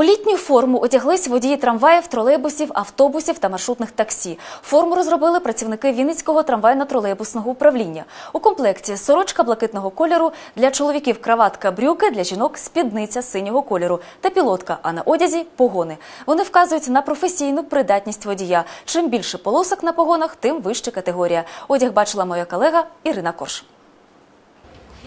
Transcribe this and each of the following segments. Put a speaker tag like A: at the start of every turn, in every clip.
A: У літню форму одяглись водії трамваїв, тролейбусів, автобусів та маршрутних таксі. Форму розробили працівники Вінницького трамвайно-тролейбусного управління. У комплекті сорочка блакитного кольору, для чоловіків краватка брюки, для жінок спідниця синього кольору та пілотка, а на одязі погони. Вони вказують на професійну придатність водія. Чим більше полосок на погонах, тим вища категорія. Одяг бачила моя колега Ірина Корж.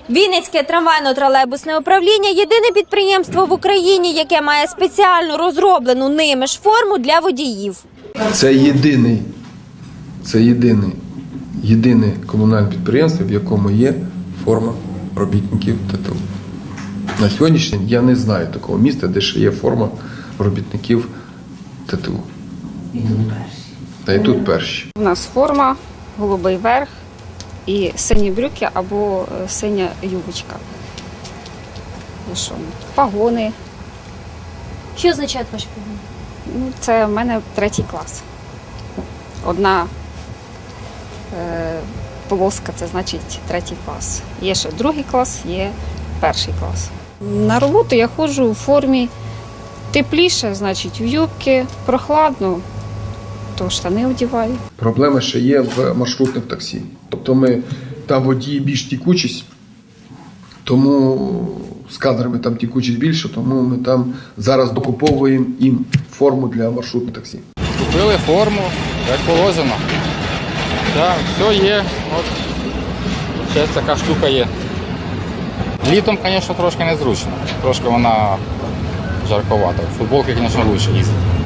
B: Вінницьке трамвайно-тролейбусне управління єдине підприємство в Україні, яке має спеціально розроблену ними ж форму для водіїв.
C: Це єдиний, це єдиний, єдине комунальне підприємство, в якому є форма робітників ТТУ. На сьогоднішній день я не знаю такого міста, де ще є форма робітників ТТУ. Та й тут перші.
D: У нас форма, голубий верх і сині брюки або е, синя юбочка. І що? Пагони.
B: Що означає ваші погони?
D: Ну, це в мене третій клас. Одна е, полоска це значить третій клас. Є ще другий клас, є перший клас. На роботу я ходжу у формі тепліше, значить, в юбки, прохладно, то штани одягаю.
C: Проблема ще є в маршрутних таксі. Тобто ми там водії більш тікучість, тому з кадрами там тікучість більше, тому ми там зараз докуповуємо їм форму для маршрутних таксі.
E: Купили форму, як положено. Так, все є. От ще така штука є. Літом, звісно, трошки незручно. Трошки вона жарковата. В футболки, звісно, краще їздити.